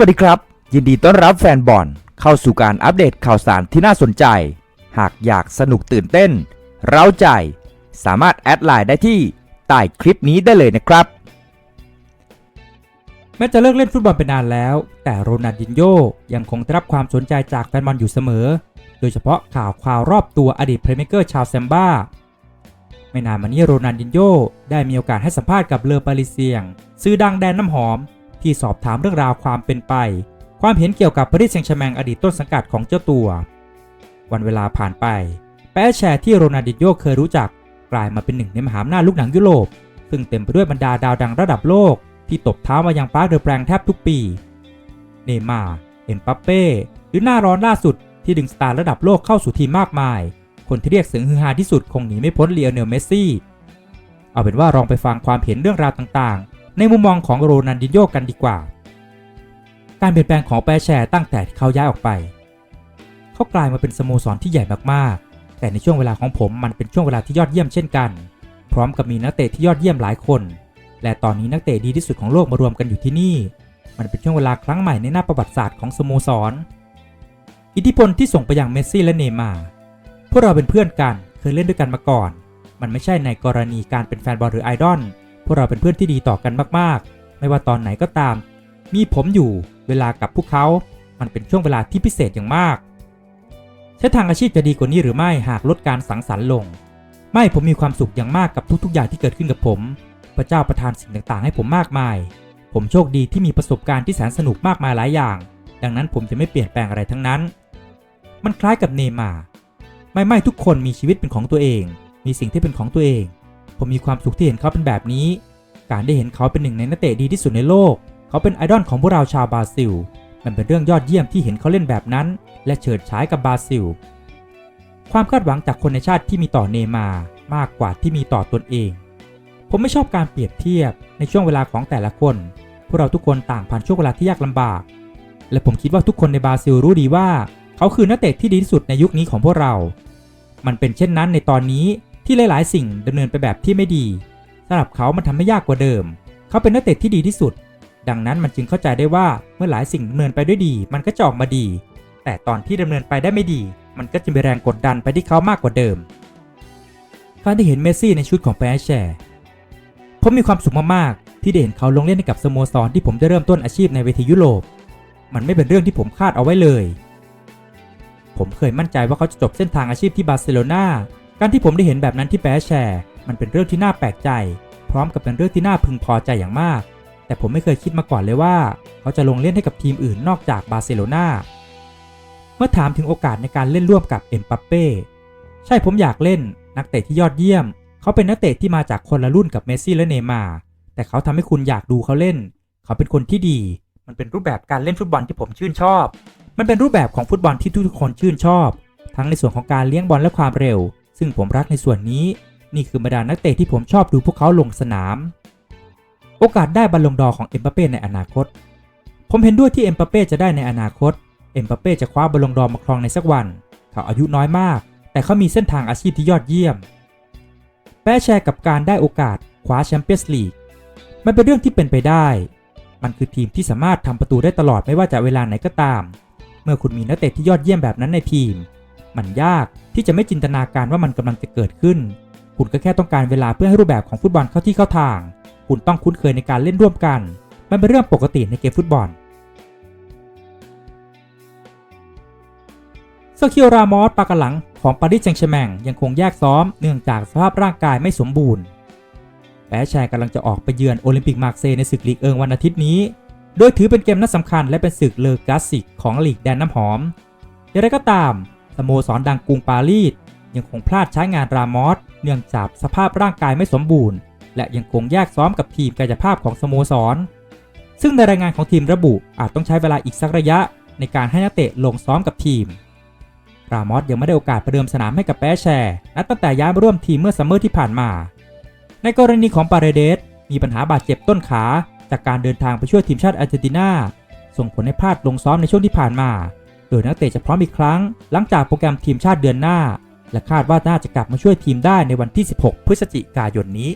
วัสดีครับ ยินดีต้อนรับแฟนบอลเข้าสู่การอัปเดตข่าวสารที่น่าสนใจ หากอยากสนุกตื่นเต้น เร้าใจ สามารถแอดไลน์ได้ที่ใต้คลิปนี้ได้เลยนะครับ แม้จะเลิกเล่นฟุตบอลไปนานแล้ว แต่โรนัลดินโญ่ยังคงได้รับความสนใจจากแฟนบอลอยู่เสมอ โดยเฉพาะข่าวข่าวรอบตัวอดีตเพลย์เมเกอร์ชาวแซมบ้าไม่นานมานี้โรนัลดินโญ่ได้มีโอกาสให้สัมภาษณ์กับเลอปาริเซียง ซื้อดังแดนน้ำหอม ที่สอบถามเรื่องราวความเป็นไป ความเห็นเกี่ยวกับปารีสแซงต์แชร์แมงอดีตต้นสังกัดของเจ้าตัว วันเวลาผ่านไป แปะแชร์ที่โรนัลดินโญ่เคยรู้จัก กลายมาเป็นหนึ่งในมหาอำนาจลูกหนังยุโรป ซึ่งเต็มไปด้วยบรรดาดาวดังระดับโลก ที่ตบเท้ามายังปาร์คเดอะแปลงแทบทุกปี เนย์มาร์เอ็มปัปเป้หรือหน้าร้อนล่าสุดที่ดึงสตาร์ระดับโลกเข้าสู่ทีมมากมาย คนที่เรียกเสียงฮือฮาที่สุดคงหนีไม่พ้นเลียเนลเมสซี่ เอาเป็นว่าลองไปฟังความเห็นเรื่องราวต่างๆ ในมุมมองของโรนันดินโยกันดีกว่า การเปลี่ยนแปลงของแปรแชร์ตั้งแต่เขาย้ายออกไป เขากลายมาเป็นสโมสรที่ใหญ่มากๆ แต่ในช่วงเวลาของผมมันเป็นช่วงเวลาที่ยอดเยี่ยมเช่นกัน พร้อมกับมีนักเตะที่ยอดเยี่ยมหลายคน และตอนนี้นักเตะดีที่สุดของโลกมารวมกันอยู่ที่นี่ มันเป็นช่วงเวลาครั้งใหม่ในหน้าประวัติศาสตร์ของสโมสร อิทธิพลที่ส่งไปยังเมสซี่และเนย์มาร์พวกเราเป็นเพื่อนกัน เคยเล่นด้วยกันมาก่อน มันไม่ใช่ในกรณีการเป็นแฟนบอลหรือไอดอล วกเราเป็นเพื่อนที่ดีต่อกันมากๆ ไม่ว่าตอนไหนก็ตาม มีผมอยู่เวลากับพวกเขา มันเป็นช่วงเวลาที่พิเศษอย่างมาก ใช้ทางอาชีพจะดีกว่านี้หรือไม่หากลดการสังสรรค์ลง ไม่ผมมีความสุขอย่างมากกับทุกๆ อย่างที่เกิดขึ้นกับผม พระเจ้าประทานสิ่งต่างๆ ให้ผมมากมาย ผมโชคดีที่มีประสบการณ์ที่แสนสนุกมากมายหลายอย่าง ดังนั้นผมจะไม่เปลี่ยนแปลงอะไรทั้งนั้น มันคล้ายกับเนมา ไม่ไม่ทุกคนมีชีวิตเป็นของตัวเอง มีสิ่งที่เป็นของตัวเอง ผมมีความสุขที่เห็นเขาเป็นแบบนี้ การได้เห็นเขาเป็นหนึ่งในนักเตะดีที่สุดในโลก เขาเป็นไอดอลของพวกเราชาวบราซิล มันเป็นเรื่องยอดเยี่ยมที่เห็นเขาเล่นแบบนั้น และเฉิดฉายกับบราซิล ความคาดหวังจากคนในชาติที่มีต่อเนมาร์มากกว่าที่มีต่อตนเอง ผมไม่ชอบการเปรียบเทียบในช่วงเวลาของแต่ละคน พวกเราทุกคนต่างผ่านช่วงเวลาที่ยากลำบาก และผมคิดว่าทุกคนในบราซิลรู้ดีว่า เขาคือนักเตะที่ดีที่สุดในยุคนี้ของพวกเรา มันเป็นเช่นนั้นในตอนนี้ ที่หลายๆ สิ่งดำเนินไปแบบที่ไม่ดีสำหรับเขามันทำให้ยากกว่าเดิม เขาเป็นนักเตะที่ดีที่สุด ดังนั้นมันจึงเข้าใจได้ว่าเมื่อหลายสิ่งดำเนินไปด้วยดี มันก็จะออกมาดี แต่ตอนที่ดำเนินไปได้ไม่ดี มันก็จะมีแรงกดดันไปที่เขามากกว่าเดิมการที่เห็นเมสซี่ในชุดของแปรแชร์ผมมีความสุขมากๆที่ได้เห็นเขาลงเล่นให้กับสโมสรที่ผมได้เริ่มต้นอาชีพในเวทียุโรป มันไม่เป็นเรื่องที่ผมคาดเอาไว้เลย ผมเคยมั่นใจว่าเขาจะจบเส้นทางอาชีพที่บาร์เซโลนา การที่ผมได้เห็นแบบนั้นที่แปรแชร์ มันเป็นเรื่องที่น่าแปลกใจ พร้อมกับเป็นเรื่องที่น่าพึงพอใจอย่างมาก แต่ผมไม่เคยคิดมาก่อนเลยว่า เขาจะลงเล่นให้กับทีมอื่นนอกจากบาร์เซโลนาเมื่อถามถึงโอกาสในการเล่นร่วมกับเอ็มปัปเป้ใช่ผมอยากเล่นนักเตะที่ยอดเยี่ยม เขาเป็นนักเตะที่มาจากคนละรุ่นกับเมสซี่และเนย์มาร์แต่เขาทำให้คุณอยากดูเขาเล่น เขาเป็นคนที่ดี มันเป็นรูปแบบการเล่นฟุตบอลที่ผมชื่นชอบ มันเป็นรูปแบบของฟุตบอลที่ทุกคนชื่นชอบ ทั้งในส่วนของการเลี้ยงบอลและความเร็ว ซึ่งผมรักในส่วนนี้ นี่คือบรรดานักเตะที่ผมชอบดูพวกเขาลงสนาม โอกาสได้บอลลงดอร์ของเอ็มบัปเป้ในอนาคต ผมเห็นด้วยที่เอ็มบัปเป้จะได้ในอนาคต เอ็มบัปเป้จะคว้าบอลลงดอร์มาครองในสักวัน เขาอายุน้อยมาก แต่เขามีเส้นทางอาชีพที่ยอดเยี่ยม แปะแชร์กับการได้โอกาสคว้าแชมเปี้ยนส์ลีก มันเป็นเรื่องที่เป็นไปได้ มันคือทีมที่สามารถทำประตูได้ตลอดไม่ว่าจะเวลาไหนก็ตาม เมื่อคุณมีนักเตะที่ยอดเยี่ยมแบบนั้นในทีม มันยากที่จะไม่จินตนาการว่ามันกำลังจะเกิดขึ้น คุณก็แค่ต้องการเวลาเพื่อให้รูปแบบของฟุตบอลเข้าที่เข้าทาง คุณต้องคุ้นเคยในการเล่นร่วมกัน มันเป็นเรื่องปกติในเกมฟุตบอลเซอร์คิโอรามอสปากหลังของปารีสแซงต์แชร์แมงยังคงแยกซ้อมเนื่องจากสภาพร่างกายไม่สมบูรณ์แปะแชร์กำลังจะออกไปเยือนโอลิมปิกมาร์เซย์ในศึกลีกเอิงวันอาทิตย์นี้ โดยถือเป็นเกมนัดสำคัญและเป็นศึกเลอกาสิกของลีกแดนน้ำหอมอย่างไรก็ตาม สโมสรดังกรุงปารีสยังคงพลาดใช้งานรามอสเนื่องจากสภาพร่างกายไม่สมบูรณ์ และยังคงแยกซ้อมกับทีมกายภาพของสโมสร ซึ่งในรายงานของทีมระบุอาจต้องใช้เวลาอีกสักระยะในการให้นักเตะลงซ้อมกับทีม รามอสยังไม่ได้โอกาสประเดิมสนามให้กับแปะแชร์นับตั้งแต่ย้ายมาร่วมทีมเมื่อซัมเมอร์ที่ผ่านมา ในกรณีของปาเรเดสมีปัญหาบาดเจ็บต้นขา จากการเดินทางไปช่วยทีมชาติอาร์เจนตินาส่งผลให้พลาดลงซ้อมในช่วงที่ผ่านมา โดยนักเตะจะพร้อมอีกครั้ง หลังจากโปรแกรมทีมชาติเดือนหน้า และคาดว่าน่าจะกลับมาช่วยทีมได้ในวันที่ 16 พฤศจิกายนนี้